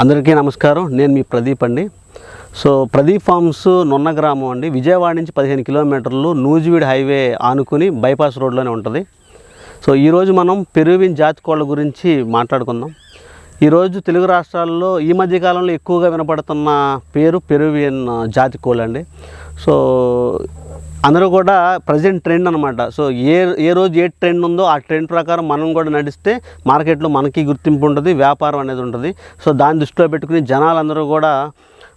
అందరికీ నమస్కారం. నేను మీ ప్రదీప్ అండి. సో ప్రదీప్ ఫార్మ్స్ నొన్న గ్రామం అండి. విజయవాడ నుంచి పదిహేను కిలోమీటర్లు నూజివీడ్ హైవే ఆనుకుని బైపాస్ రోడ్లోనే ఉంటుంది. సో ఈరోజు మనం పెరువిన్ జాతి కోళ్ళ గురించి మాట్లాడుకుందాం. ఈరోజు తెలుగు రాష్ట్రాల్లో ఈ మధ్య కాలంలో ఎక్కువగా వినపడుతున్న పేరు పెరువియన్ జాతి కోళ్ళ అండి సో అందరూ కూడా ప్రజెంట్ ట్రెండ్ అనమాట సో ఏ ఏ రోజు ఏ ట్రెండ్ ఉందో ఆ ట్రెండ్ ప్రకారం మనం కూడా నడిస్తే మార్కెట్లో మనకి గుర్తింపు ఉంటుంది వ్యాపారం అనేది ఉంటుంది. సో దాన్ని దృష్టిలో పెట్టుకుని జనాలందరూ కూడా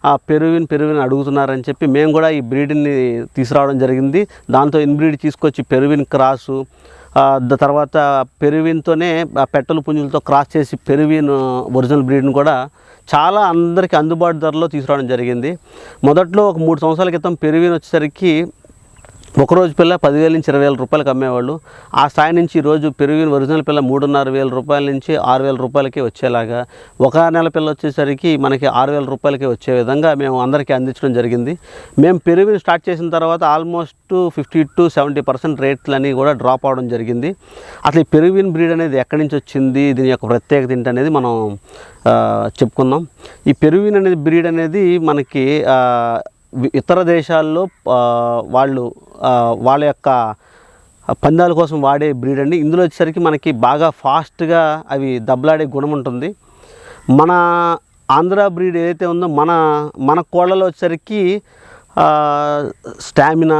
ఆ పెరువిన్ పెరువిన్ అడుగుతున్నారని చెప్పి మేము కూడా ఈ బ్రీడ్ని తీసుకురావడం జరిగింది. దాంతో ఇన్బ్రీడ్ తీసుకొచ్చి పెరువిన్ క్రాసు తర్వాత పెరువిన్తోనే ఆ పెట్టలు పుంజులతో క్రాస్ చేసి పెరువిన్ ఒరిజినల్ బ్రీడ్ని కూడా చాలా అందరికీ అందుబాటు ధరలో తీసుకురావడం జరిగింది. మొదట్లో ఒక మూడు సంవత్సరాల క్రితం పెరువిన్ వచ్చేసరికి ఒక రోజు పిల్ల పదివేల నుంచి ఇరవై వేల రూపాయలకు అమ్మేవాళ్ళు. ఆ స్థాయి నుంచి ఈరోజు పెరిగిన ఒరిజినల్ పిల్ల మూడున్నర వేల రూపాయల నుంచి ఆరు వేల రూపాయలకి వచ్చేలాగా. ఒక నెల పిల్ల వచ్చేసరికి మనకి ఆరు వేల రూపాయలకి వచ్చే విధంగా మేము అందరికీ అందించడం జరిగింది. మేము పెరుగుని స్టార్ట్ చేసిన తర్వాత almost fifty to seventy percent రేట్లని కూడా డ్రాప్ అవడం జరిగింది. అసలు ఈ పెరుగువిన్ బ్రీడ్ అనేది ఎక్కడి నుంచి వచ్చింది? దీని యొక్క ప్రత్యేకత ఏంటి అనేది మనం చెప్పుకుందాం. ఈ పెరుగువిన్ అనేది బ్రీడ్ అనేది మనకి ఇతర దేశాల్లో వాళ్ళు వాళ్ళ యొక్క పందాల కోసం వాడే బ్రీడ్ అండి. ఇందులో వచ్చేసరికి మనకి బాగా ఫాస్ట్గా అవి దెబ్బలాడే గుణం ఉంటుంది. మన ఆంధ్ర బ్రీడ్ ఏదైతే ఉందో మన మన కోళ్ళలో వచ్చేసరికి స్టామినా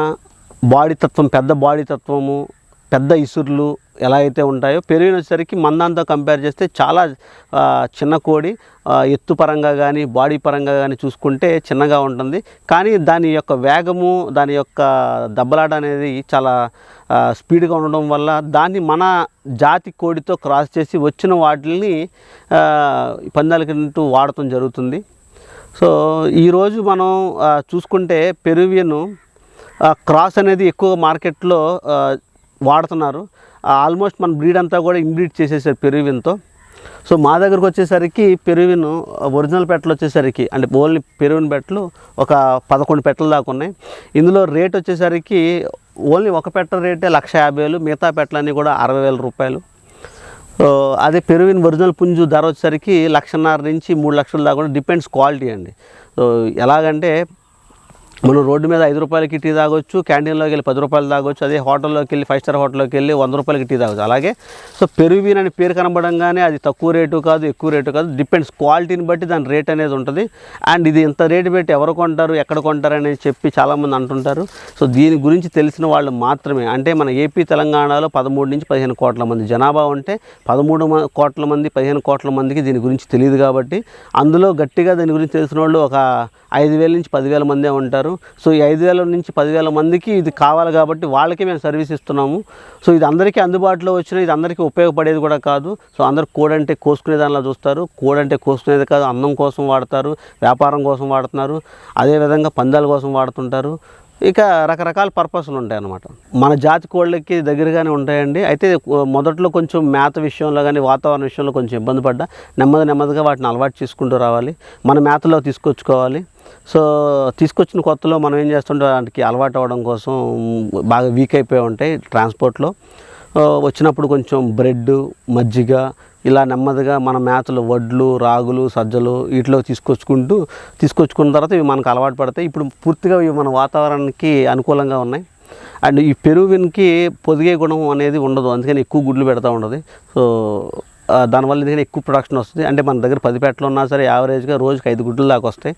బాడీ తత్వం పెద్ద బాడీ తత్వము పెద్ద ఇసుర్లు ఎలా అయితే ఉంటాయో పెరిగిన మందంతో కంపేర్ చేస్తే చాలా చిన్న కోడి ఎత్తు పరంగా కానీ బాడీ పరంగా కానీ చూసుకుంటే చిన్నగా ఉంటుంది. కానీ దాని యొక్క వేగము దాని యొక్క దెబ్బలాట అనేది చాలా స్పీడ్గా ఉండడం వల్ల దాన్ని మన జాతి కోడితో క్రాస్ చేసి వచ్చిన వాటిని పందాలకింటూ వాడటం జరుగుతుంది. సో ఈరోజు మనం చూసుకుంటే పెరువియను క్రాస్ అనేది ఎక్కువ మార్కెట్లో వాడుతున్నారు. ఆల్మోస్ట్ మన బ్రీడ్ అంతా కూడా ఇన్బ్రీడ్ చేసేసారు పెరువిన్తో. సో మా దగ్గరకు వచ్చేసరికి పెరువిన్ ఒరిజినల్ పెట్టలు వచ్చేసరికి అంటే ఓన్లీ పెరువిన్ పెట్టలు ఒక పదకొండు పెట్టలు దాకా ఉన్నాయి. ఇందులో రేట్ వచ్చేసరికి ఓన్లీ ఒక పెట్ట రేటే లక్ష యాభై వేలు మిగతా పెట్టలన్నీ కూడా అరవై వేల రూపాయలు. అదే పెరువిన్ ఒరిజినల్ పుంజు ధర వచ్చేసరికి లక్షన్నర నుంచి మూడు లక్షల దాకా కూడా డిపెండ్స్ క్వాలిటీ అండి. సో ఎలాగంటే మనం రోడ్డు మీద ఐదు రూపాయలకి టీ తాగొచ్చు క్యాంటీన్లోకి వెళ్ళి పది రూపాయలు తాగొచ్చు అదే హోటల్లోకి వెళ్ళి ఫైవ్ స్టార్ హోటల్లోకి వెళ్ళి వంద రూపాయలకి టీ తాగొచ్చు. అలాగే సో పెరుగువీన్ అని పేరు కనబడంగానే అది తక్కువ రేటు కాదు ఎక్కువ రేటు కాదు డిపెండ్స్ క్వాలిటీని బట్టి దాని రేట్ అనేది ఉంటుంది. అండ్ ఇది ఇంత రేటు పెట్టి ఎవరు కొంటారు ఎక్కడ కొంటారు అనేది చెప్పి చాలామంది అంటుంటారు. సో దీని గురించి తెలిసిన వాళ్ళు మాత్రమే. అంటే మన ఏపీ తెలంగాణలో పదమూడు నుంచి పదిహేను కోట్ల మంది జనాభా ఉంటే పదమూడు కోట్ల మంది పదిహేను కోట్ల మందికి దీని గురించి తెలియదు కాబట్టి అందులో గట్టిగా దీని గురించి తెలిసిన వాళ్ళు ఒక ఐదు వేల నుంచి పదివేల మందే ఉంటారు. సో ఈ ఐదు వేల నుంచి పదివేల మందికి ఇది కావాలి కాబట్టి వాళ్ళకి మేము సర్వీస్ ఇస్తున్నాము. సో ఇది అందరికీ అందుబాటులో వచ్చిన ఇది అందరికీ ఉపయోగపడేది కూడా కాదు. సో అందరు కోడంటే కోసుకునే దానిలో చూస్తారు. కోడంటే కోసుకునేది కాదు. అన్నం కోసం వాడతారు వ్యాపారం కోసం వాడుతున్నారు. అదేవిధంగా పందాల కోసం వాడుతుంటారు. ఇక రకరకాల పర్పస్లు ఉంటాయి అన్నమాట. మన జాతి కోళ్ళకి దగ్గరగానే ఉంటాయండి. అయితే మొదట్లో కొంచెం మేత విషయంలో కానీ వాతావరణ విషయంలో కొంచెం ఇబ్బంది పడ్డా. నెమ్మది నెమ్మదిగా వాటిని అలవాటు చేసుకుంటూ రావాలి. మన మేతలో తీసుకొచ్చుకోవాలి. సో తీసుకొచ్చిన కొత్తలో మనం ఏం చేస్తుంటే వాటికి అలవాటు అవ్వడం కోసం బాగా వీక్ అయిపోయి ఉంటాయి ట్రాన్స్పోర్ట్లో వచ్చినప్పుడు కొంచెం బ్రెడ్ మజ్జిగ ఇలా నెమ్మదిగా మన మేతలు వడ్లు రాగులు సజ్జలు వీటిలో తీసుకొచ్చుకుంటూ తీసుకొచ్చుకున్న తర్వాత ఇవి మనకు అలవాటు పడతాయి. ఇప్పుడు పూర్తిగా ఇవి మన వాతావరణానికి అనుకూలంగా ఉన్నాయి. అండ్ ఈ పెరువిన్కి పొదిగే గుణం అనేది ఉండదు. అందుకని ఎక్కువ గుడ్లు పెడతా ఉండదు. సో దానివల్ల ఎందుకంటే ఎక్కువ ప్రొడక్షన్ వస్తుంది. అంటే మన దగ్గర పది పెట్టలు ఉన్నా సరే యావరేజ్గా రోజుకి ఐదు గుడ్లు దాకా వస్తాయి.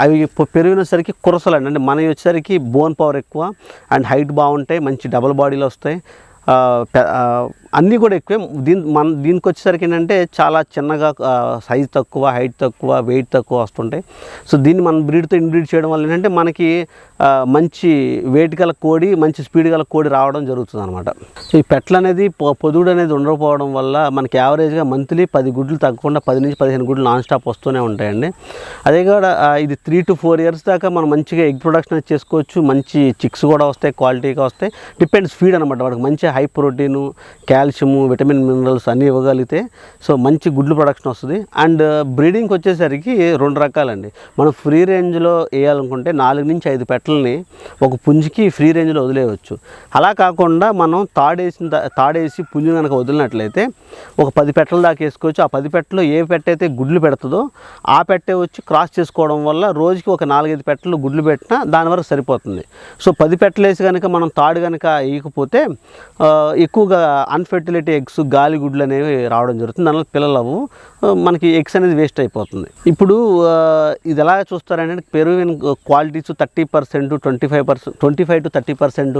అవి పొ- పెరిగినసరికి కురసలండి. అంటే మనవి వచ్చేసరికి బోన్ పవర్ ఎక్కువ అండ్ హైట్ బాగుంటాయి మంచి డబల్ బాడీలు వస్తాయి అన్నీ కూడా ఎక్కువే. దీని మన దీనికి వచ్చేసరికి ఏంటంటే చాలా చిన్నగా సైజ్ తక్కువ హైట్ తక్కువ వెయిట్ తక్కువ వస్తుంటాయి. సో దీన్ని మనం బ్రీడ్తో ఇన్బ్రీడ్ చేయడం వల్ల ఏంటంటే మనకి మంచి వెయిట్ గల కోడి మంచి స్పీడ్ గల కోడి రావడం జరుగుతుంది అనమాట సో ఈ పెట్ల అనేది పొ- పొదుడు అనేది ఉండకపోవడం వల్ల మనకి యావరేజ్గా మంత్లీ పది గుడ్లు తగ్గకుండా పది నుంచి పదిహేను గుడ్లు నాన్ స్టాప్ వస్తూనే ఉంటాయండి. అదే కూడా ఇది త్రీ టు ఫోర్ ఇయర్స్ దాకా మనం మంచిగా ఎగ్ ప్రొడక్షన్ చేసుకోవచ్చు. మంచి చిక్స్ కూడా వస్తాయి క్వాలిటీగా వస్తాయి. డిపెండ్స్ ఫీడ్ అనమాట వాడికి మంచి high protein calcium vitamin minerals అన్నీ ఇవ్వగలిగితే సో మంచి గుడ్లు ప్రొడక్షన్ వస్తుంది. అండ్ uh, బ్రీడింగ్కి వచ్చేసరికి రెండు రకాలండి. మనం ఫ్రీ రేంజ్లో వేయాలనుకుంటే నాలుగు నుంచి ఐదు పెట్టలని ఒక పుంజుకి ఫ్రీ రేంజ్లో వదిలేయవచ్చు. అలా కాకుండా మనం తాడేసిన తాడేసి పుంజు కనుక వదిలినట్లయితే ఒక పది పెట్టల దాకా వేసుకోవచ్చు. ఆ పది పెట్టలో ఏ పెట్ట అయితే గుడ్లు పెడుతుందో ఆ పెట్టే వచ్చి క్రాస్ చేసుకోవడం వల్ల రోజుకి ఒక నాలుగైదు పెట్టలు గుడ్లు పెట్టినా దాని వరకు సరిపోతుంది. సో పది పెట్టలేసి కనుక మనం తాడు కనుక వేయకపోతే ఎక్కువగా అన్ఫెర్టిలిటీ ఎగ్స్ గాలి గుడ్లు అనేవి రావడం జరుగుతుంది. దానివల్ల పిల్లలు అవ్వు మనకి ఎగ్స్ అనేది వేస్ట్ అయిపోతుంది. ఇప్పుడు ఇది ఎలా చూస్తారంటే Peruvian qualities thirty percent twenty five percent twenty five to thirty percent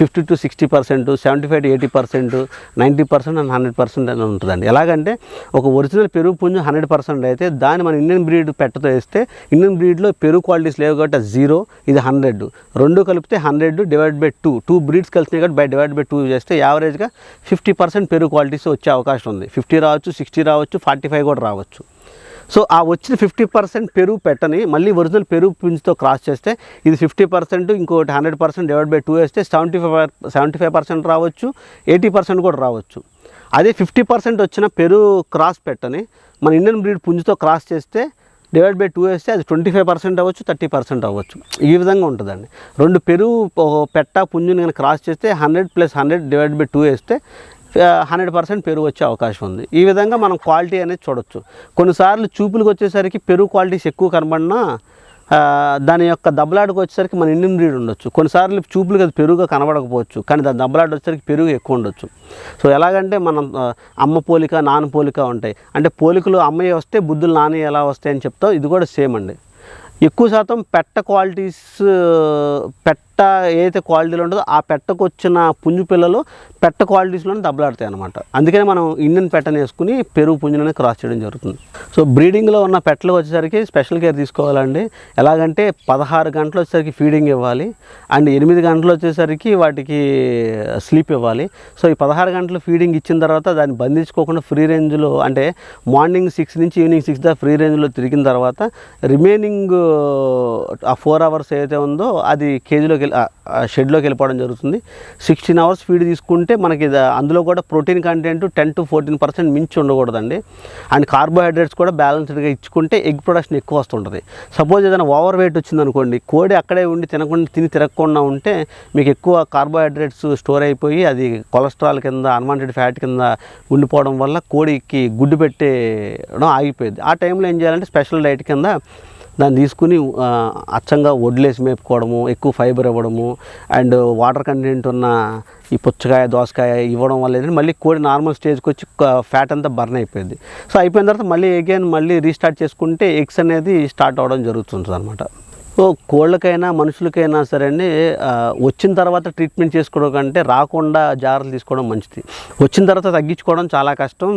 fifty to sixty percent seventy five to eighty percent ninety percent and hundred percent అని ఉంటుందండి. ఎలాగంటే ఒక ఒరిజినల్ పెరుగు పుంజు హండ్రెడ్ పర్సెంట్ అయితే దాన్ని మన ఇండియన్ బ్రీడ్ పెట్టతో వేస్తే ఇండియన్ బ్రీడ్లో పెరుగు క్వాలిటీస్ లేవు కాబట్టి జీరో ఇది హండ్రెడ్ రెండు కలిపితే hundred divide by two two breeds కలిసినాయి కాబట్టి బై డివైడ్ బై టూ చేస్తే యావరేజ్గా ఫిఫ్టీ పర్సెంట్ పెరుగు క్వాలిటీస్ వచ్చే అవకాశం ఉంది. ఫిఫ్టీ రావచ్చు సిక్స్టీ రావచ్చు ఫార్టీ ఫైవ్ కూడా రావచ్చు. సో ఆ వచ్చిన ఫిఫ్టీ పర్సెంట్ పెరుగు పెట్టని మళ్ళీ ఒరిజినల్ పెరుగు పుంజుతో క్రాస్ చేస్తే ఇది ఫిఫ్టీ పర్సెంట్ ఇంకోటి hundred percent divide by two వేస్తే seventy five seventy five percent రావచ్చు ఎయిటీ పర్సెంట్ కూడా రావచ్చు. అదే ఫిఫ్టీ పర్సెంట్ వచ్చిన పెరుగు క్రాస్ పెట్టని మన ఇండియన్ బ్రీడ్ పుంజుతో క్రాస్ చేస్తే డివైడ్ బై టూ వేస్తే అది ట్వంటీ ఫైవ్ పర్సెంట్ అవ్వచ్చు థర్టీ పర్సెంట్ అవ్వచ్చు. ఈ విధంగా ఉంటుందండి. రెండు పెరుగు పెట్ట పుంజుని కనుక క్రాస్ చేస్తే hundred plus hundred divide by two వేస్తే హండ్రెడ్ పర్సెంట్ పెరుగు వచ్చే అవకాశం ఉంది. ఈ విధంగా మనం క్వాలిటీ అనేది చూడొచ్చు. కొన్నిసార్లు చూపులకు వచ్చేసరికి పెరుగు క్వాలిటీస్ ఎక్కువ కనబడినా దాని యొక్క దెబ్బలాటకు వచ్చేసరికి మన ఇండియన్ బ్రీడ్ ఉండొచ్చు. కొన్నిసార్లు చూపులు అది పెరుగుగా కనబడకపోవచ్చు కానీ దాని దెబ్బలాట వచ్చేసరికి పెరుగు ఎక్కువ ఉండొచ్చు. సో ఎలాగంటే మనం అమ్మ పోలిక నాన్న పోలిక ఉంటాయి. అంటే పోలికలు అమ్మయ్య వస్తే బుద్ధులు నాన్న ఎలా వస్తాయని చెప్తావు చెప్తాం ఇది కూడా సేమ్ అండి. ఎక్కువ శాతం పెట్ట క్వాలిటీస్ పెట్ట ఏదైతే క్వాలిటీలో ఉంటుందో ఆ పెట్టకు వచ్చిన పుంజు పిల్లలు పెట్ట క్వాలిటీస్లోనే దెబ్బలాడతాయి అనమాట అందుకనే మనం ఇండియన్ పెట్టని వేసుకుని పెరుగు పుంజులోనే క్రాస్ చేయడం జరుగుతుంది. సో బ్రీడింగ్లో ఉన్న పెట్టలు వచ్చేసరికి స్పెషల్ కేర్ తీసుకోవాలండి. ఎలాగంటే పదహారు గంటలు వచ్చేసరికి ఫీడింగ్ ఇవ్వాలి. అండ్ ఎనిమిది గంటలు వచ్చేసరికి వాటికి స్లీప్ ఇవ్వాలి. సో ఈ పదహారు గంటలు ఫీడింగ్ ఇచ్చిన తర్వాత దాన్ని బంధించుకోకుండా ఫ్రీ రేంజ్లో అంటే మార్నింగ్ సిక్స్ నుంచి ఈవినింగ్ సిక్స్ దా ఫ్రీ రేంజ్లో తిరిగిన తర్వాత రిమైనింగ్ ఆ ఫోర్ అవర్స్ ఏదైతే ఉందో అది కేజీలోకి షెడ్లోకి వెళ్ళిపోవడం జరుగుతుంది. సిక్స్టీన్ అవర్స్ ఫీడ్ తీసుకుంటే మనకి అందులో కూడా protein content ten to fourteen percent మించి ఉండకూడదండి. అండ్ కార్బోహైడ్రేట్స్ కూడా బ్యాలెన్స్డ్గా ఇచ్చుకుంటే ఎగ్ ప్రొడక్షన్ ఎక్కువ వస్తుంటుంది. సపోజ్ ఏదైనా ఓవర్ వెయిట్ వచ్చిందనుకోండి కోడి అక్కడే ఉండి తినకుండా తిని తిరగకుండా ఉంటే మీకు ఎక్కువ కార్బోహైడ్రేట్స్ స్టోర్ అయిపోయి అది కొలెస్ట్రాల్ కింద అన్వాంటెడ్ ఫ్యాట్ కింద ఉండిపోవడం వల్ల కోడికి గుడ్డు పెట్టడం ఆగిపోయింది. ఆ టైంలో ఏం చేయాలంటే స్పెషల్ డైట్ కింద దాన్ని తీసుకుని అచ్చంగా వడ్లేసి మేపుకోవడము ఎక్కువ ఫైబర్ ఇవ్వడము అండ్ వాటర్ కంటెంట్ ఉన్న ఈ పుచ్చకాయ దోసకాయ ఇవ్వడం వల్ల ఏంటంటే మళ్ళీ కోడి నార్మల్ స్టేజ్కి వచ్చి ఫ్యాట్ అంతా బర్న్ అయిపోయింది. సో అయిపోయిన తర్వాత మళ్ళీ అగైన్ మళ్ళీ రీస్టార్ట్ చేసుకుంటే ఎగ్స్ అనేది స్టార్ట్ అవ్వడం జరుగుతుంది అనమాట కోళ్ళకైనా మనుషులకైనా సరే అండి వచ్చిన తర్వాత ట్రీట్మెంట్ చేసుకోవడం కంటే రాకుండా జాగ్రత్తలు తీసుకోవడం మంచిది. వచ్చిన తర్వాత తగ్గించుకోవడం చాలా కష్టం.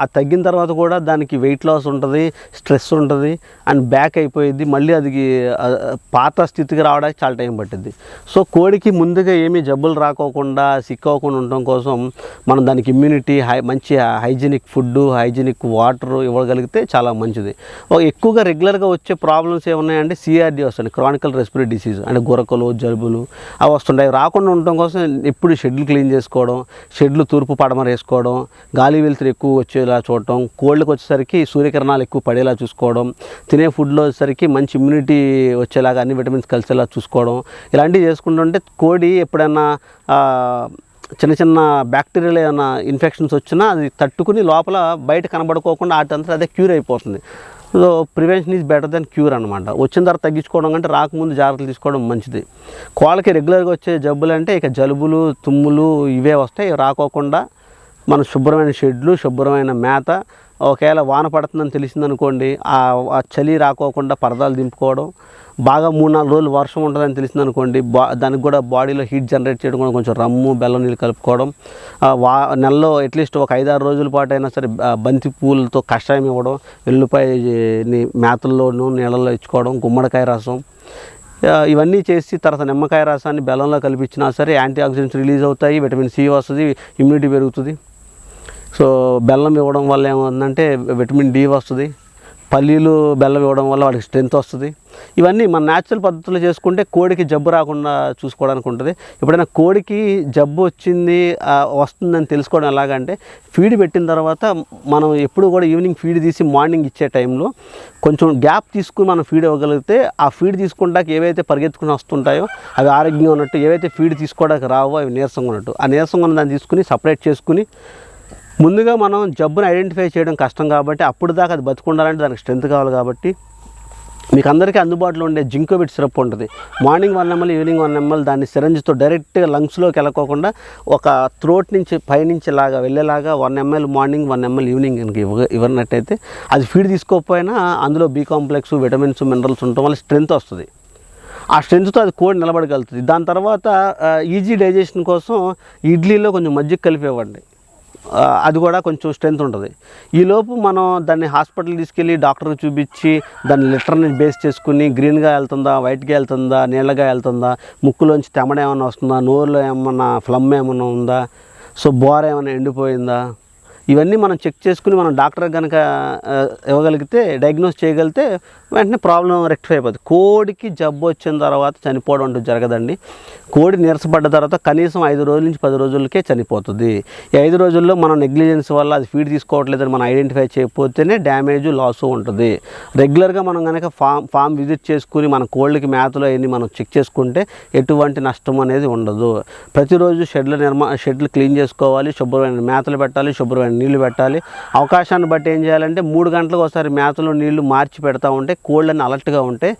ఆ తగ్గిన తర్వాత కూడా దానికి వెయిట్ లాస్ ఉంటుంది స్ట్రెస్ ఉంటుంది అండ్ బ్యాక్ అయిపోయింది మళ్ళీ అది పాత స్థితికి రావడానికి చాలా టైం పట్టింది సో కోడికి ముందుగా ఏమీ జబ్బులు రాకోకుండా సిక్ అవ్వకుండా ఉండడం కోసం మనం దానికి ఇమ్యూనిటీ హై మంచి హైజీనిక్ ఫుడ్ హైజీనిక్ వాటర్ ఇవ్వగలిగితే చాలా మంచిది. ఎక్కువగా రెగ్యులర్గా వచ్చే ప్రాబ్లమ్స్ ఏమున్నాయంటే సిఆర్డి వస్తుంది. క్రానికల్ రెస్పిరేటరీ డిసీజ్ అంటే గురకలు జలుబులు అవి వస్తుంటాయి. రాకుండా ఉండటం కోసం ఎప్పుడు షెడ్లు క్లీన్ చేసుకోవడం షెడ్లు తూర్పు పడమర వేసుకోవడం గాలి వెలుతురు ఎక్కువ వచ్చేలా చూడటం కోళ్ళకి వచ్చేసరికి సూర్యకిరణాలు ఎక్కువ పడేలా చూసుకోవడం తినే ఫుడ్లో వచ్చేసరికి మంచి ఇమ్యూనిటీ వచ్చేలాగా అన్ని విటమిన్స్ కలిసేలా చూసుకోవడం ఇలాంటివి చేసుకుంటుంటే కోడి ఎప్పుడైనా చిన్న చిన్న బ్యాక్టీరియాలు ఏమైనా ఇన్ఫెక్షన్స్ వచ్చినా అది తట్టుకుని లోపల బయట కనబడుకోకుండా వాటంతా అదే క్యూర్ అయిపోతుంది. So prevention is better than cure అనమాట వచ్చిన తర్వాత తగ్గించుకోవడం కంటే రాకముందు జాగ్రత్తలు తీసుకోవడం మంచిది. కోళ్ళకి రెగ్యులర్గా వచ్చే జబ్బులు అంటే ఇక జలుబులు తుమ్ములు ఇవే వస్తాయి. రాకోకుండా మన శుభ్రమైన షెడ్లు శుభ్రమైన మేత ఒకవేళ వాన పడుతుందని తెలిసిందనుకోండి ఆ చలి రాకోకుండా పరదాలు దింపుకోవడం బాగా మూడు నాలుగు రోజులు వర్షం ఉంటుందని తెలిసిందనుకోండి బా దానికి కూడా బాడీలో హీట్ జనరేట్ చేయడం కూడా కొంచెం రమ్ము బెల్లం నీళ్ళు కలుపుకోవడం వా నెలలో అట్లీస్ట్ ఒక ఐదారు రోజుల పాటు అయినా సరే బంతి పూలతో కషాయం ఇవ్వడం వెల్లుపాయని మేతల్లోనూ నీళ్ళల్లో ఇచ్చుకోవడం గుమ్మడికాయ రసం ఇవన్నీ చేసి తర్వాత నిమ్మకాయ రసాన్ని బెల్లంలో కలిపించినా సరే యాంటీ ఆక్సిడెంట్స్ రిలీజ్ అవుతాయి విటమిన్ సి వస్తుంది ఇమ్యూనిటీ పెరుగుతుంది. సో బెల్లం ఇవ్వడం వల్ల ఏమవుతుందంటే విటమిన్ డి వస్తుంది. పల్లీలు బెల్లం ఇవ్వడం వల్ల వాడికి స్ట్రెంత్ వస్తుంది. ఇవన్నీ మన న్యాచురల్ పద్ధతిలో చేసుకుంటే కోడికి జబ్బు రాకుండా చూసుకోవడానికి ఉంటుంది. ఎప్పుడైనా కోడికి జబ్బు వచ్చింది వస్తుందని తెలుసుకోవడం ఎలాగంటే ఫీడ్ పెట్టిన తర్వాత మనం ఎప్పుడు కూడా ఈవినింగ్ ఫీడ్ తీసి మార్నింగ్ ఇచ్చే టైంలో కొంచెం గ్యాప్ తీసుకుని మనం ఫీడ్ ఇవ్వగలిగితే ఆ ఫీడ్ తీసుకుంటాక ఏవైతే పరిగెత్తుకుని వస్తుంటాయో అవి ఆరోగ్యంగా ఉన్నట్టు ఏవైతే ఫీడ్ తీసుకోవడానికి రావో అవి నీరసంగా ఉన్నట్టు. ఆ నీరసంగా ఉన్న దాన్ని తీసుకుని సపరేట్ చేసుకుని ముందుగా మనం జబ్బును ఐడెంటిఫై చేయడం కష్టం కాబట్టి అప్పుడు దాకా అది బతుకుండాలంటే దానికి స్ట్రెంత్ కావాలి కాబట్టి మీకు అందరికీ అందుబాటులో ఉండే జింకోబిట్ సిరప్ ఉంటుంది. Morning one ML evening one ML దాన్ని సిరంజ్తో డైరెక్ట్గా లంగ్స్లోకి వెళ్ళకోకుండా ఒక థ్రోట్ నుంచి పైనుంచి లాగా వెళ్ళేలాగా one ML morning one ML evening కనుక ఇవ్వ ఇవ్వనట్టయితే అది ఫీడ్ తీసుకోకపోయినా అందులో బీ కాంప్లెక్స్ విటమిన్స్ మినరల్స్ ఉండటం వల్ల స్ట్రెంత్ వస్తుంది. ఆ స్ట్రెంత్తో అది కోడి నిలబడగలుగుతుంది. దాని తర్వాత ఈజీ డైజెషన్ కోసం ఇడ్లీలో కొంచెం మజ్జిగ కలిపి ఇవ్వండి. అది కూడా కొంచెం స్ట్రెంత్ ఉంటుంది. ఈలోపు మనం దాన్ని హాస్పిటల్ తీసుకెళ్ళి డాక్టర్కి చూపించి దాన్ని లిటర్ని బేస్ చేసుకుని గ్రీన్గా వెళ్తుందా వైట్గా వెళ్తుందా నీళ్ళగా వెళ్తుందా ముక్కులోంచి తెమడ ఏమైనా వస్తుందా నోరులో ఏమన్నా ఫ్లమ్ ఏమైనా ఉందా సో బోర్ ఏమైనా ఎండిపోయిందా ఇవన్నీ మనం చెక్ చేసుకుని మనం డాక్టర్ కనుక ఇవ్వగలిగితే డయాగ్నోస్ చేయగలిగితే వెంటనే ప్రాబ్లం రెక్టిఫై అయిపోతుంది కోడికి జబ్బు వచ్చిన తర్వాత చనిపోవడం అంటూ జరగదండి. కోడి నీరసపడ్డ తర్వాత కనీసం ఐదు రోజుల నుంచి పది రోజులకే చనిపోతుంది. ఈ ఐదు రోజుల్లో మనం నెగ్లిజెన్స్ వల్ల అది ఫీడ్ తీసుకోవట్లేదని మనం ఐడెంటిఫై చేయకపోతేనే డ్యామేజ్ లాస్ ఉంటుంది. రెగ్యులర్గా మనం కనుక ఫామ్ ఫామ్ విజిట్ చేసుకుని మన కోళ్ళకి మేతలు అవన్నీ మనం చెక్ చేసుకుంటే ఎటువంటి నష్టం అనేది ఉండదు. ప్రతిరోజు షెడ్ల నిర్మా షెడ్లు క్లీన్ చేసుకోవాలి శుభ్రమైన మేతలు పెట్టాలి శుభ్రమైన నీళ్ళు పెట్టాలి. అవకాశాన్ని బట్టి ఏం చేయాలంటే మూడు గంటలకు ఒకసారి మేతలు నీళ్ళు మార్చి పెడతా ఉంటే కోళ్ళని అలర్ట్గా ఉంటే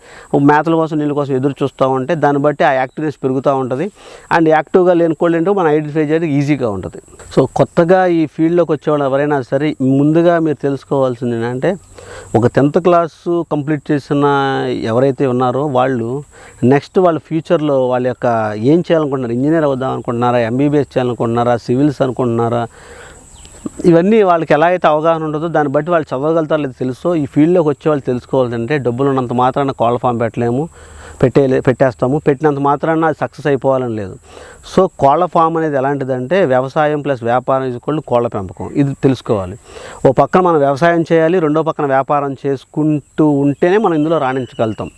మేతల కోసం నీళ్ళ కోసం ఎదురు చూస్తూ ఉంటే దాన్ని బట్టి ఆ యాక్టివ్నెస్ పెరుగుతూ ఉంటుంది అండ్ యాక్టివ్గా లేని కోళ్ళు ఏంటో మనం ఐడెంటిఫై చేయడానికి ఈజీగా ఉంటుంది. సో కొత్తగా ఈ ఫీల్డ్లోకి వచ్చేవాళ్ళు ఎవరైనా సరే ముందుగా మీరు తెలుసుకోవాల్సింది ఏంటంటే ఒక టెన్త్ క్లాసు కంప్లీట్ చేసిన ఎవరైతే ఉన్నారో వాళ్ళు నెక్స్ట్ వాళ్ళ ఫ్యూచర్లో వాళ్ళ యొక్క ఏం చేయాలనుకుంటున్నారు? ఇంజనీర్ అవుదాం అనుకుంటున్నారా? ఎంబీబీఎస్ చేయాలనుకుంటున్నారా? సివిల్స్ అనుకుంటున్నారా? ఇవన్నీ వాళ్ళకి ఎలా అయితే అవగాహన ఉంటుందో దాన్ని బట్టి వాళ్ళు చదవగలుగుతారో లేదో తెలుసో ఈ ఫీల్డ్లోకి వచ్చే వాళ్ళు తెలుసుకోవాలంటే డబ్బులు ఉన్నంత మాత్రాన కోళ్ళ ఫామ్ పెట్టలేము. పెట్టే పెట్టేస్తాము. పెట్టినంత మాత్రాన అది సక్సెస్ అయిపోవాలని లేదు. సో కోళ్ళ ఫామ్ అనేది ఎలాంటిదంటే వ్యవసాయం ప్లస్ వ్యాపారం ఈజ్వల్ కోళ్ళ పెంపకం. ఇది తెలుసుకోవాలి. ఓ పక్కన మనం వ్యవసాయం చేయాలి రెండో పక్కన వ్యాపారం చేసుకుంటూ ఉంటేనే మనం ఇందులో రాణించగలుగుతాం.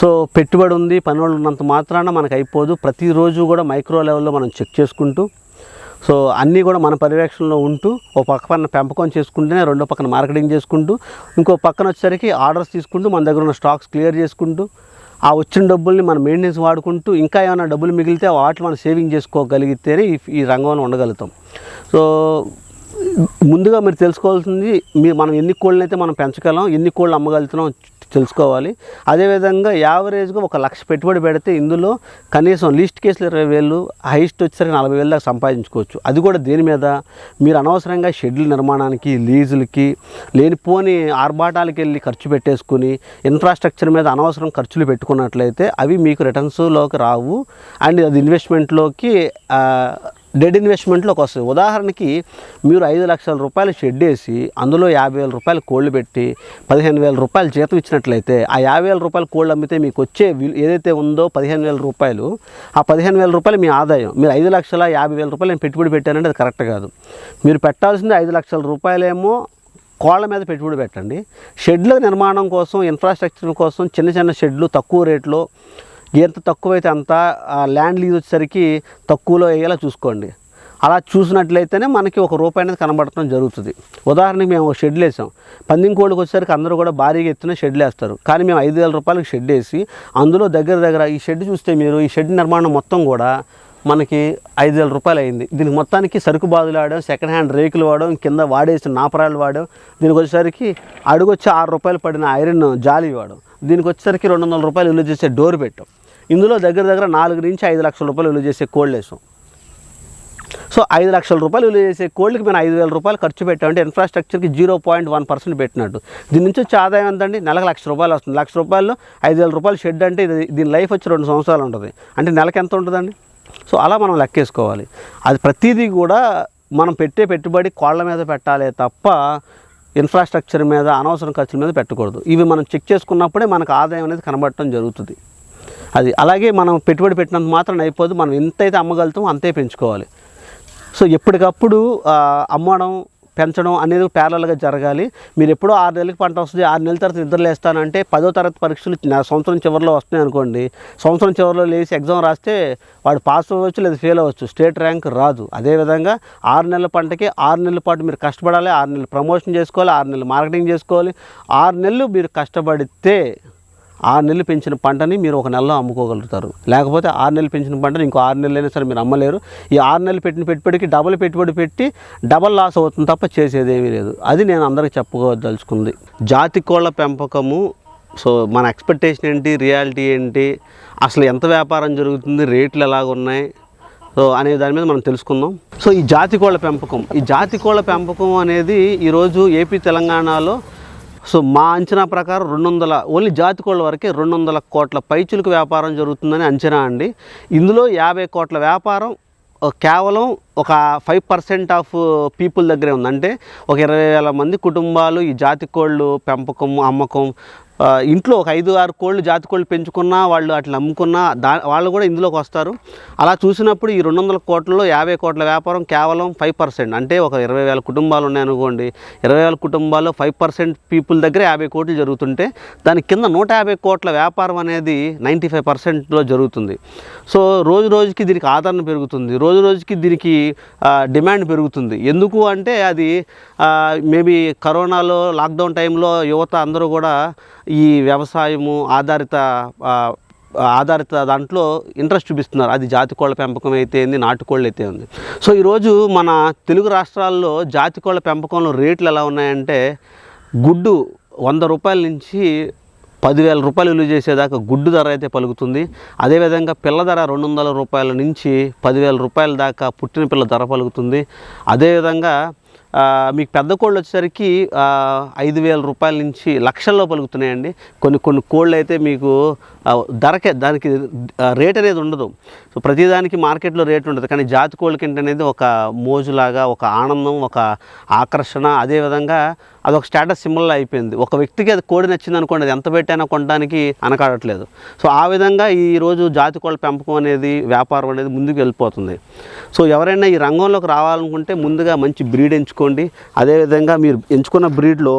సో పెట్టుబడి ఉంది పని ఉన్నంత మాత్రాన మనకు అయిపోదు. ప్రతిరోజు కూడా మైక్రో లెవెల్లో మనం చెక్ చేసుకుంటూ సో అన్నీ కూడా మన పర్యవేక్షణలో ఉంటూ ఒక పక్క పక్కన పెంపకం చేసుకుంటూనే రెండో పక్కన మార్కెటింగ్ చేసుకుంటూ ఇంకో పక్కన వచ్చేసరికి ఆర్డర్స్ తీసుకుంటూ మన దగ్గర ఉన్న స్టాక్స్ క్లియర్ చేసుకుంటూ ఆ వచ్చిన డబ్బుల్ని మనం మెయింటెనెన్స్ వాడుకుంటూ ఇంకా ఏమైనా డబ్బులు మిగిలితే వాటిని మనం సేవింగ్ చేసుకోగలిగితేనే ఈ ఈ రంగంలో ఉండగలుగుతాం. సో ముందుగా మీరు తెలుసుకోవాల్సింది మీరు మనం ఎన్ని కోళ్ళని అయితే మనం పెంచగలం ఎన్ని కోళ్ళు అమ్మగలుగుతున్నాం తెలుసుకోవాలి. అదేవిధంగా యావరేజ్గా ఒక లక్ష పెట్టుబడి పెడితే ఇందులో కనీసం లీస్ట్ కేసులు ఇరవై వేలు హైయెస్ట్ వచ్చేసరికి నలభై వేలు దాకా సంపాదించుకోవచ్చు. అది కూడా దేని మీద? మీరు అనవసరంగా షెడ్యూల్ నిర్మాణానికి లీజులకి లేనిపోని ఆర్భాటాలకు వెళ్ళి ఖర్చు పెట్టేసుకుని ఇన్ఫ్రాస్ట్రక్చర్ మీద అనవసరం ఖర్చులు పెట్టుకున్నట్లయితే అవి మీకు రిటర్న్స్లోకి రావు. అండ్ అది ఇన్వెస్ట్మెంట్లోకి డెడ్ ఇన్వెస్ట్మెంట్లోకి వస్తుంది. ఉదాహరణకి మీరు ఐదు లక్షల రూపాయలు షెడ్ వేసి అందులో యాభై వేల రూపాయలు కోళ్ళు పెట్టి పదిహేను వేల రూపాయలు జీతం ఇచ్చినట్లయితే ఆ యాభై వేల రూపాయలు కోళ్ళు అమ్మితే మీకు వచ్చే ఏదైతే ఉందో పదిహేను వేల రూపాయలు ఆ పదిహేను వేల రూపాయలు మీ ఆదాయం. మీరు ఐదు లక్షల యాభై వేల రూపాయలు నేను పెట్టుబడి పెట్టానంటే అది కరెక్ట్ కాదు. మీరు పెట్టాల్సింది ఐదు లక్షల రూపాయలేమో కోళ్ళ మీద పెట్టుబడి పెట్టండి. షెడ్ల నిర్మాణం కోసం ఇన్ఫ్రాస్ట్రక్చర్ కోసం చిన్న చిన్న షెడ్లు తక్కువ రేట్లో ఎంత తక్కువైతే అంత ల్యాండ్ లీజ్ వచ్చేసరికి తక్కువలో అయ్యేలా చూసుకోండి. అలా చూసినట్లయితేనే మనకి ఒక రూపాయి అనేది కనబడటం జరుగుతుంది. ఉదాహరణకి మేము షెడ్లు వేసాం. పందిం కోళ్ళకి వచ్చేసరికి అందరూ కూడా భారీగా ఎత్తున షెడ్లు వేస్తారు. కానీ మేము ఐదు వేల రూపాయలకి షెడ్ వేసి అందులో దగ్గర దగ్గర ఈ షెడ్ చూస్తే మీరు ఈ షెడ్ నిర్మాణం మొత్తం కూడా మనకి ఐదు వేల రూపాయలు అయింది. దీనికి మొత్తానికి సరుకు బాదులు వాడడం సెకండ్ హ్యాండ్ రేకులు వాడడం కింద వాడేసిన నాపరాలు వాడడం దీనికి వచ్చేసరికి అడుగు వచ్చి ఆరు రూపాయలు పడిన ఐరన్ జాలి వాడడం దీనికి వచ్చేసరికి రెండు వందల రూపాయలు విలువ చేసే డోర్ పెట్టాం. ఇందులో దగ్గర దగ్గర నాలుగు నుంచి ఐదు లక్షల రూపాయలు విలువ చేసే కోళ్ళు వేసాం. సో ఐదు లక్షల రూపాయలు విలువ చేసే కోళ్ళకి మేము ఐదు వేల రూపాయలు ఖర్చు పెట్టామంటే ఇన్ఫ్రాస్ట్రక్చర్కి జీరో పాయింట్ వన్ పర్సెంట్ పెట్టినట్టు దీని నుంచి వచ్చే ఆదాయం ఎంతండి? నెలకు లక్ష రూపాయలు వస్తుంది. లక్ష రూపాయలు ఐదు వేల రూపాయలు షెడ్ అంటే ఇది దీని లైఫ్ వచ్చి రెండు సంవత్సరాలు ఉంటుంది. అంటే నెలకు ఎంత ఉంటుందండి? సో అలా మనం లెక్కేసుకోవాలి. అది ప్రతిదీ కూడా మనం పెట్టే పెట్టుబడి కోళ్ళ మీద పెట్టాలి తప్ప ఇన్ఫ్రాస్ట్రక్చర్ మీద అనవసరం ఖర్చుల మీద పెట్టకూడదు. ఇవి మనం చెక్ చేసుకున్నప్పుడే మనకు ఆదాయం అనేది కనబడటం జరుగుతుంది. అది అలాగే మనం పెట్టుబడి పెట్టినంత మాత్రం అయిపోదు. మనం ఎంతైతే అమ్మగలుగుతామో అంతే పెంచుకోవాలి. సో ఎప్పటికప్పుడు అమ్మడం పెంచడం అనేది ప్యారల్గా జరగాలి. మీరు ఎప్పుడో ఆరు నెలలకి పంట వస్తుంది. ఆరు నెలల తర్వాత నిద్ర లేస్తానంటే పదో తరగతి పరీక్షలు సంవత్సరం చివరిలో వస్తున్నాయి అనుకోండి. సంవత్సరం చివరిలో లేచి ఎగ్జామ్ రాస్తే వాడు పాస్ అవ్వచ్చు లేదా ఫెయిల్ అవ్వచ్చు. స్టేట్ ర్యాంక్ రాదు. అదేవిధంగా ఆరు నెలల పంటకి ఆరు నెలల పాటు మీరు కష్టపడాలి. ఆరు నెలలు ప్రమోషన్ చేసుకోవాలి. ఆరు నెలలు మార్కెటింగ్ చేసుకోవాలి. ఆరు నెలలు మీరు కష్టపడితే ఆరు నెలలు పెంచిన పంటని మీరు ఒక నెలలో అమ్ముకోగలుగుతారు. లేకపోతే ఆరు నెలలు పెంచిన పంటని ఇంకో ఆరు నెలలైనా సరే మీరు అమ్మలేరు. ఈ ఆరు నెలలు పెట్టిన పెట్టుబడికి డబల్ పెట్టుబడి పెట్టి డబల్ లాస్ అవుతుంది తప్ప చేసేదేమీ లేదు. అది నేను అందరికీ చెప్పుకోదలుచుకుంది. జాతి కోళ్ళ పెంపకము సో మన ఎక్స్పెక్టేషన్ ఏంటి రియాలిటీ ఏంటి అసలు ఎంత వ్యాపారం జరుగుతుంది రేట్లు ఎలాగ ఉన్నాయి సో అనే దాని మీద మనం తెలుసుకుందాం. సో ఈ జాతి కోళ్ళ పెంపకం ఈ జాతి కోళ్ళ పెంపకం అనేది ఈరోజు ఏపీ తెలంగాణలో సో మా అంచనా ప్రకారం రెండు వందల ఓన్లీ జాతి కోళ్ళ వరకే రెండు వందల కోట్ల పైచులకు వ్యాపారం జరుగుతుందని అంచనా అండి. ఇందులో యాభై కోట్ల వ్యాపారం కేవలం ఒక ఫైవ్ పర్సెంట్ ఆఫ్ పీపుల్ దగ్గరే ఉంది అంటే ఒక ఇరవై వేల మంది కుటుంబాలు ఈ జాతి కోళ్ళు పెంపకం అమ్మకం ఇంట్లో ఒక ఐదు ఆరు కోళ్ళు జాతి కోళ్ళు పెంచుకున్నా వాళ్ళు అట్లా అమ్ముకున్నా దా వాళ్ళు కూడా ఇందులోకి వస్తారు. అలా చూసినప్పుడు ఈ రెండు వందల కోట్లలో యాభై కోట్ల వ్యాపారం కేవలం ఫైవ్ పర్సెంట్. అంటే ఒక ఇరవై వేల కుటుంబాలు ఉన్నాయనుకోండి ఇరవై వేల కుటుంబాల్లో ఫైవ్ పర్సెంట్ పీపుల్ దగ్గర యాభై కోట్లు జరుగుతుంటే దాని కింద నూట యాభై కోట్ల వ్యాపారం అనేది నైంటీ ఫైవ్ పర్సెంట్లో జరుగుతుంది. సో రోజు రోజుకి దీనికి ఆదరణ పెరుగుతుంది. రోజు రోజుకి దీనికి డిమాండ్ పెరుగుతుంది. ఎందుకు అంటే అది మేబీ కరోనాలో లాక్డౌన్ టైంలో యువత అందరూ కూడా ఈ వ్యవసాయము ఆధారిత ఆధారిత దాంట్లో ఇంట్రెస్ట్ చూపిస్తున్నారు. అది జాతి కోళ్ళ పెంపకం అయితే ఏంది నాటుకోళ్ళు అయితే ఉంది సో ఈరోజు మన తెలుగు రాష్ట్రాల్లో జాతి కోళ్ళ పెంపకంలో రేట్లు ఎలా ఉన్నాయంటే గుడ్డు వంద రూపాయల నుంచి పదివేల రూపాయలు విలువ చేసేదాకా గుడ్డు ధర అయితే పలుకుతుంది. అదేవిధంగా పిల్ల ధర రెండు వందల రూపాయల నుంచి పదివేల రూపాయల దాకా పుట్టిన పిల్ల ధర పలుకుతుంది. అదేవిధంగా మీకు పెద్ద కోళ్ళు వచ్చేసరికి ఐదు వేల రూపాయల నుంచి లక్షల్లో పలుకుతున్నాయండి. కొన్ని కొన్ని కోళ్ళు అయితే మీకు ధరకే దానికి రేట్ అనేది ఉండదు. సో ప్రతిదానికి మార్కెట్లో రేట్ ఉండదు. కానీ జాతి కోళ్ళకి ఏంటనేది ఒక మోజులాగా ఒక ఆనందం ఒక ఆకర్షణ అదేవిధంగా అదొక స్టేటస్ సింబల్ అయిపోయింది. ఒక వ్యక్తికి అది కోడి నచ్చింది అనుకోండి అది ఎంత పెట్టైనా కొనడానికి అనకాడట్లేదు. సో ఆ విధంగా ఈరోజు జాతి కోళ్ళ పెంపకం అనేది వ్యాపారం అనేది ముందుకు వెళ్ళిపోతుంది. సో ఎవరైనా ఈ రంగంలోకి రావాలనుకుంటే ముందుగా మంచి బ్రీడ్ ఎంచుకోండి. అదేవిధంగా మీరు ఎంచుకున్న బ్రీడ్లో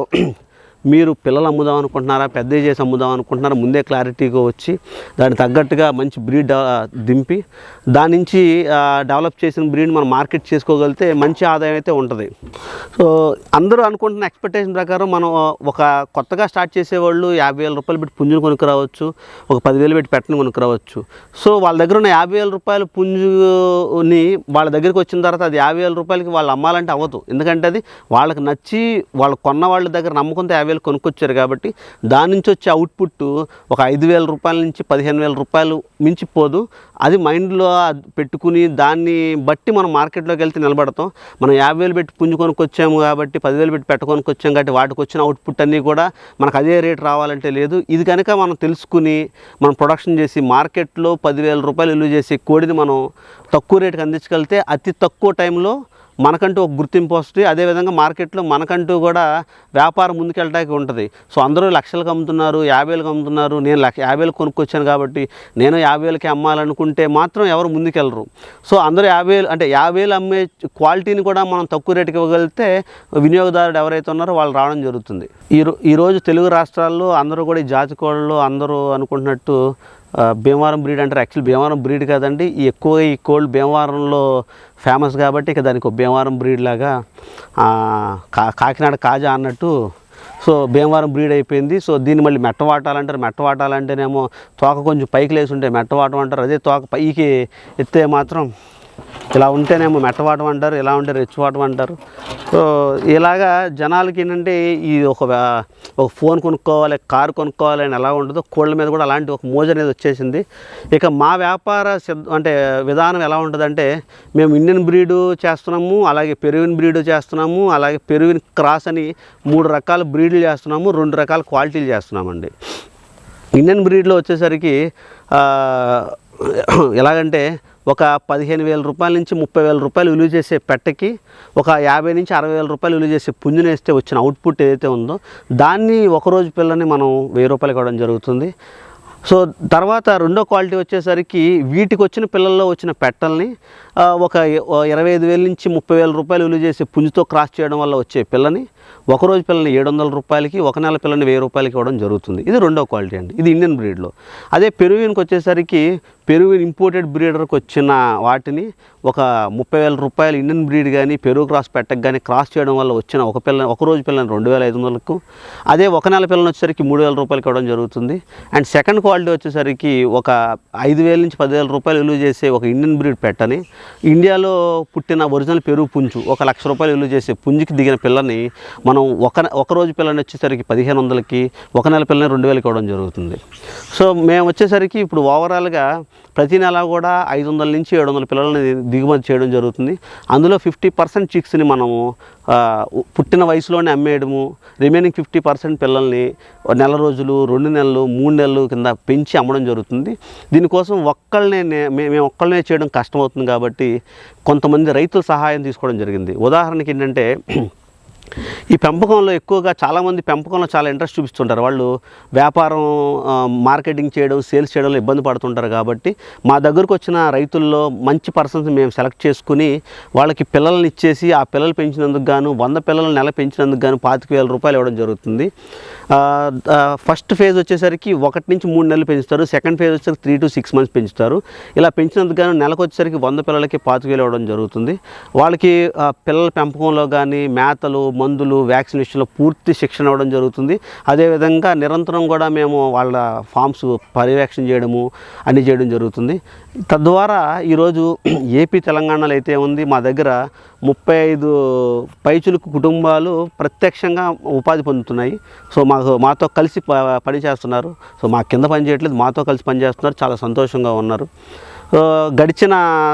మీరు పిల్లలు అమ్ముదాం అనుకుంటున్నారా పెద్ద చేసి అమ్ముదాం అనుకుంటున్నారా ముందే క్లారిటీగా వచ్చి దానికి తగ్గట్టుగా మంచి బ్రీడ్ దింపి దాని నుంచి డెవలప్ చేసిన బ్రీడ్ మనం మార్కెట్ చేసుకోగలిగితే మంచి ఆదాయం అయితే ఉంటుంది. సో అందరూ అనుకుంటున్న ఎక్స్పెక్టేషన్ ప్రకారం మనం ఒక కొత్తగా స్టార్ట్ చేసేవాళ్ళు యాభై వేల రూపాయలు పెట్టి పుంజును కొనుక్కురావచ్చు ఒక పదివేలు పెట్టి పెట్టను కొనుక్కురావచ్చు. సో వాళ్ళ దగ్గర ఉన్న యాభై వేల రూపాయలు పుంజుని వాళ్ళ దగ్గరికి వచ్చిన తర్వాత అది యాభై వేల రూపాయలకి వాళ్ళు అమ్మాలంటే అవ్వదు. ఎందుకంటే అది వాళ్ళకి నచ్చి వాళ్ళు కొన్న వాళ్ళ దగ్గర నమ్మకంతో యాభై వేలు కొనుక్కొచ్చారు కాబట్టి దాని నుంచి వచ్చే అవుట్పుట్ ఒక ఐదు వేల రూపాయల నుంచి పదిహేను వేల రూపాయలు మించిపోదు. అది మైండ్లో పెట్టుకుని దాన్ని బట్టి మనం మార్కెట్లోకి వెళ్తే నిలబడతాం. మనం యాభై వేలు పెట్టి పుంజు కొనుక్కొచ్చాము కాబట్టి పదివేలు పెట్టి పెట్ట వచ్చాము కాబట్టి వాటికి వచ్చిన అవుట్పుట్ అన్నీ కూడా మనకు అదే రేట్ రావాలంటే లేదు. ఇది కనుక మనం తెలుసుకుని మనం ప్రొడక్షన్ చేసి మార్కెట్లో పదివేల రూపాయలు విలువ చేసి కోడిని మనం తక్కువ రేటుకి అందించగలిగితే అతి తక్కువ టైంలో మనకంటూ ఒక గుర్తింపు వస్తుంది. అదేవిధంగా మార్కెట్లో మనకంటూ కూడా వ్యాపారం ముందుకెళ్ళడానికి ఉంటుంది. సో అందరూ లక్షలకు అమ్ముతున్నారు యాభైలకు అమ్ముతున్నారు నేను లక్ష యాభైలు కొనుక్కొచ్చాను కాబట్టి నేను యాభై వేలకి అమ్మాలనుకుంటే మాత్రం ఎవరు ముందుకెళ్ళరు. సో అందరూ యాభై వేలు అంటే యాభై వేలు అమ్మే క్వాలిటీని కూడా మనం తక్కువ రేటుకి ఇవ్వగలిగితే వినియోగదారుడు ఎవరైతే ఉన్నారో వాళ్ళు రావడం జరుగుతుంది. ఈ ఈరోజు తెలుగు రాష్ట్రాల్లో అందరూ కూడా ఈ జాతి కోళ్ళు అందరూ అనుకుంటున్నట్టు భీమవరం బ్రీడ్ అంటారు. యాక్చువల్ భీమవరం బ్రీడ్ కాదండి. ఎక్కువ ఎక్కువగా ఈ కోల్డ్ భీమవరంలో ఫేమస్ కాబట్టి ఇక దానికి ఒక భీమవరం బ్రీడ్ లాగా కా కాకినాడ కాజా అన్నట్టు. సో భీమవరం బ్రీడ్ అయిపోయింది. సో దీన్ని మళ్ళీ మెట్టవాటాలంటారు మెట్టవాటాలంటేనేమో తోక కొంచెం పైకి లేసి ఉంటే మెట్టవాటం అంటారు. అదే తోక పైకి ఎత్తే మాత్రం ఇలా ఉంటేనేమో మెట్టవాటం అంటారు ఇలా ఉంటే రెచ్చివాటం అంటారు. సో ఇలాగా జనాలకి ఏంటంటే ఈ ఒక ఒక ఫోన్ కొనుక్కోవాలి కారు కొనుక్కోవాలి అని ఎలా ఉంటుందో కోళ్ళ మీద కూడా అలాంటి ఒక మోజ అనేది వచ్చేసింది. ఇక మా వ్యాపార అంటే విధానం ఎలా ఉంటుందంటే మేము ఇండియన్ బ్రీడు చేస్తున్నాము అలాగే పెరువిన్ బ్రీడు చేస్తున్నాము అలాగే పెరువిన్ క్రాస్ అని మూడు రకాల బ్రీడ్లు చేస్తున్నాము రెండు రకాల క్వాలిటీలు చేస్తున్నామండి. ఇండియన్ బ్రీడ్లో వచ్చేసరికి ఎలాగంటే ఒక పదిహేను వేల రూపాయల నుంచి ముప్పై వేల రూపాయలు విలువ చేసే పెట్టకి ఒక యాభై నుంచి అరవై వేల రూపాయలు విలువ చేసే పుంజుని వేస్తే వచ్చిన అవుట్పుట్ ఏదైతే ఉందో దాన్ని ఒకరోజు పిల్లని మనం వెయ్యి రూపాయలు ఇవ్వడం జరుగుతుంది. సో తర్వాత రెండో క్వాలిటీ వచ్చేసరికి వీటికి వచ్చిన పిల్లల్లో వచ్చిన పెట్టల్ని ఒక ఇరవై ఐదు వేల నుంచి ముప్పై వేల రూపాయలు విలువ చేసే పుంజుతో క్రాస్ చేయడం వల్ల వచ్చే పిల్లని ఒక రోజు పిల్లని ఏడు వందల రూపాయలకి ఒక నెల పిల్లని వెయ్యి రూపాయలకి ఇవ్వడం జరుగుతుంది. ఇది రెండో క్వాలిటీ అండి. ఇది ఇండియన్ బ్రీడ్లో. అదే పెరువిన్కి వచ్చేసరికి పెరువిన్ ఇంపోర్టెడ్ బ్రీడర్కి వచ్చిన వాటిని ఒక ముప్పై వేల రూపాయలు ఇండియన్ బ్రీడ్ కానీ పెరుగు క్రాస్ పెట్టకు కానీ క్రాస్ చేయడం వల్ల వచ్చిన ఒక పిల్ల ఒక రోజు పిల్లని రెండు వేల ఐదు వందలకు అదే ఒక నెల పిల్లని వచ్చేసరికి మూడు వేల రూపాయలకి ఇవ్వడం జరుగుతుంది. అండ్ సెకండ్ క్వాలిటీ వచ్చేసరికి ఒక ఐదు వేల నుంచి పదివేల రూపాయలు విలువ చేసే ఒక ఇండియన్ బ్రీడ్ పెట్టని ఇండియాలో పుట్టిన ఒరిజినల్ పెరుగు పుంజు ఒక లక్ష రూపాయలు విలువ చేసే పుంజుకి దిగిన పిల్లని మనం ఒక ఒక రోజు పిల్లని వచ్చేసరికి పదిహేను వందలకి ఒక నెల పిల్లని రెండు వేలకి ఇవ్వడం జరుగుతుంది. సో మేము వచ్చేసరికి ఇప్పుడు ఓవరాల్గా ప్రతి నెల కూడా ఐదు వందల నుంచి ఏడు వందల పిల్లలని దిగుమతి చేయడం జరుగుతుంది. అందులో ఫిఫ్టీ పర్సెంట్ చిక్స్ని మనము పుట్టిన వయసులోనే అమ్మేయడము రిమైనింగ్ ఫిఫ్టీ పర్సెంట్ పిల్లల్ని నెల రోజులు రెండు నెలలు మూడు నెలలు కింద పెంచి అమ్మడం జరుగుతుంది. దీనికోసం ఒక్కళ్ళనే మే- మేము ఒక్కళ్ళనే చేయడం కష్టమవుతుంది కాబట్టి కొంతమంది రైతుల సహాయం తీసుకోవడం జరిగింది. ఉదాహరణకి ఏంటంటే ఈ పెంపకంలో ఎక్కువగా చాలామంది పెంపకంలో చాలా ఇంట్రెస్ట్ చూపిస్తుంటారు. వాళ్ళు వ్యాపారం మార్కెటింగ్ చేయడం సేల్స్ చేయడంలో ఇబ్బంది పడుతుంటారు కాబట్టి మా దగ్గరకు వచ్చిన రైతుల్లో మంచి పర్సన్స్ మేము సెలెక్ట్ చేసుకుని వాళ్ళకి పిల్లల్ని ఇచ్చేసి ఆ పిల్లలు పెంచినందుకు గాను వంద పిల్లలు నెల పెంచినందుకు గాను పాతిక వేల రూపాయలు ఇవ్వడం జరుగుతుంది. ఫస్ట్ ఫేజ్ వచ్చేసరికి ఒకటి నుంచి మూడు నెలలు పెంచుతారు. సెకండ్ ఫేజ్ వచ్చేసరికి త్రీ టు సిక్స్ మంత్స్ పెంచుతారు. ఇలా పెంచినందుకు గాను నెలకు వచ్చేసరికి వంద పిల్లలకి పాతిక వేలు ఇవ్వడం జరుగుతుంది. వాళ్ళకి పిల్లల పెంపకంలో కానీ మేతలు మందులు వ్యాక్సినేషన్లో పూర్తి శిక్షణ ఇవ్వడం జరుగుతుంది. అదేవిధంగా నిరంతరం కూడా మేము వాళ్ళ ఫామ్స్ పర్యవేక్షణ చేయడము అన్ని చేయడం జరుగుతుంది. తద్వారా ఈరోజు ఏపీ తెలంగాణలో అయితే ఉంది మా దగ్గర ముప్పై ఐదు పైచులకు కుటుంబాలు ప్రత్యక్షంగా ఉపాధి పొందుతున్నాయి. సో మాకు మాతో కలిసి ప- పని చేస్తున్నారు. సో మా కింద పని చేయట్లేదు మాతో కలిసి పనిచేస్తున్నారు చాలా సంతోషంగా ఉన్నారు. గడిచిన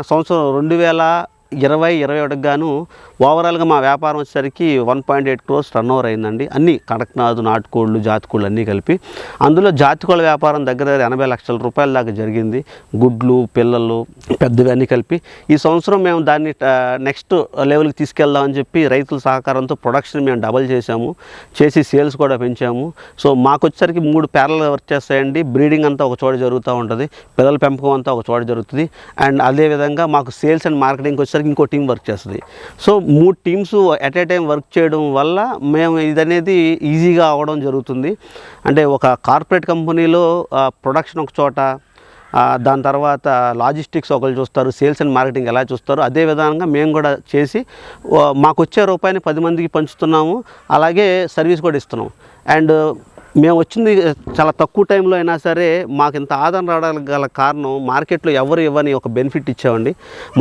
సంవత్సరం రెండు వేల ఇరవై ఇరవై ఒకటికి గాను ఓవరాల్గా మా వ్యాపారం వచ్చేసరికి one point eight crores turnover అయిందండి. అన్ని కడక్నాథ్ నాటుకోళ్ళు జాతికోళ్ళు అన్నీ కలిపి. అందులో జాతికోళ్ళ వ్యాపారం దగ్గర దగ్గర ఎనభై లక్షల రూపాయల దాకా జరిగింది. గుడ్లు పిల్లలు పెద్దవి అన్నీ కలిపి. ఈ సంవత్సరం మేము దాన్ని నెక్స్ట్ లెవెల్కి తీసుకెళ్దామని చెప్పి రైతుల సహకారంతో ప్రొడక్షన్ మేము డబల్ చేశాము. చేసి సేల్స్ కూడా పెంచాము. సో మాకు వచ్చేసరికి మూడు పేర్లు వర్క్ చేస్తాయండి. బ్రీడింగ్ అంతా ఒక చోట జరుగుతూ ఉంటుంది. పిల్లల పెంపకం అంతా ఒక చోట జరుగుతుంది. అండ్ అదేవిధంగా మాకు సేల్స్ అండ్ మార్కెటింగ్ వచ్చేసరికి ఇంకో టీం వర్క్ చేస్తుంది. సో మూడు teams at a time work చేయడం వల్ల మేము ఇదనేది ఈజీగా అవ్వడం జరుగుతుంది. అంటే ఒక కార్పొరేట్ కంపెనీలో ప్రొడక్షన్ ఒక చోట దాని తర్వాత లాజిస్టిక్స్ ఒకరు చూస్తారు సేల్స్ అండ్ మార్కెటింగ్ ఎలా చూస్తారు అదే విధంగా మేము కూడా చేసి మాకు వచ్చే రూపాయిని పది మందికి పంచుతున్నాము. అలాగే సర్వీస్ కూడా ఇస్తున్నాం. అండ్ మేము వచ్చింది చాలా తక్కువ టైంలో అయినా సరే మాకు ఇంత ఆదాయం రావడానికి గల కారణం మార్కెట్లో ఎవరు ఇవ్వని ఒక బెనిఫిట్ ఇచ్చామండి.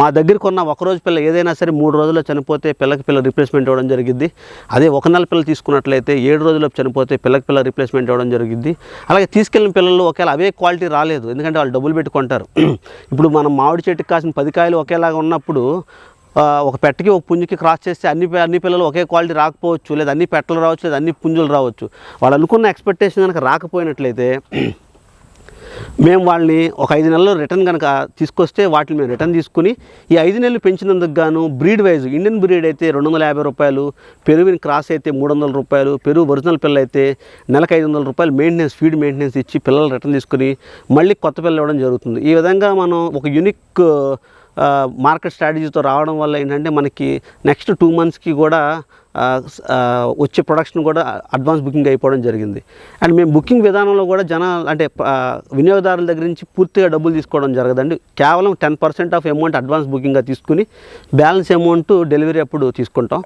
మా దగ్గర కొన్న ఒక రోజు పిల్ల ఏదైనా సరే మూడు రోజుల్లో చనిపోతే పిల్లకి పిల్ల రిప్లేస్మెంట్ ఇవ్వడం జరిగింది అదే ఒక నెల పిల్లలు తీసుకున్నట్లయితే ఏడు రోజుల్లో చనిపోతే పిల్లకి పిల్ల రిప్లేస్మెంట్ ఇవ్వడం జరిగింది అలాగే తీసుకెళ్ళిన పిల్లలు ఒకవేళ అవే క్వాలిటీ రాలేదు. ఎందుకంటే వాళ్ళు డబ్బులు పెట్టుకుంటారు. ఇప్పుడు మనం మామిడి చెట్టుకి కాసిన పది కాయలు ఒకేలాగా ఉన్నప్పుడు ఒక పెట్టకి ఒక పుంజుకి క్రాస్ చేస్తే అన్ని అన్ని పిల్లలు ఒకే క్వాలిటీ రాకపోవచ్చు లేదా అన్ని పెట్టలు రావచ్చు లేదా అన్ని పుంజులు రావచ్చు. వాళ్ళు అనుకున్న ఎక్స్పెక్టేషన్ కనుక రాకపోయినట్లయితే మేము వాళ్ళని ఒక ఐదు నెలలు రిటర్న్ కనుక తీసుకొస్తే వాటిని మేము రిటర్న్ తీసుకుని ఈ ఐదు నెలలు పెంచినందుకు గాను బ్రీడ్ వైజ్ ఇండియన్ బ్రీడ్ అయితే రెండు వందల యాభై రూపాయలు పెరుగుని క్రాస్ అయితే మూడు వందల రూపాయలు పెరుగు ఒరిజినల్ పిల్ల అయితే నెలకు ఐదు వందల రూపాయలు మెయింటెనెన్స్ ఫీడ్ మెయింటెనెన్స్ ఇచ్చి పిల్లలు రిటర్న్ తీసుకుని మళ్ళీ కొత్త పిల్లలు ఇవ్వడం జరుగుతుంది. ఈ విధంగా మనం ఒక యూనిక్ మార్కెట్ స్ట్రాటజీతో రావడం వల్ల ఏంటంటే మనకి నెక్స్ట్ టూ మంత్స్కి కూడా వచ్చే ప్రొడక్షన్ కూడా అడ్వాన్స్ బుకింగ్ అయిపోవడం జరిగింది. అండ్ మేము బుకింగ్ విధానంలో కూడా జన అంటే వినియోగదారుల దగ్గర నుంచి పూర్తిగా డబ్బులు తీసుకోవడం జరగదండి. కేవలం ten percent of amount advance బుకింగ్గా తీసుకుని బ్యాలెన్స్ అమౌంట్ డెలివరీ అప్పుడు తీసుకుంటాం.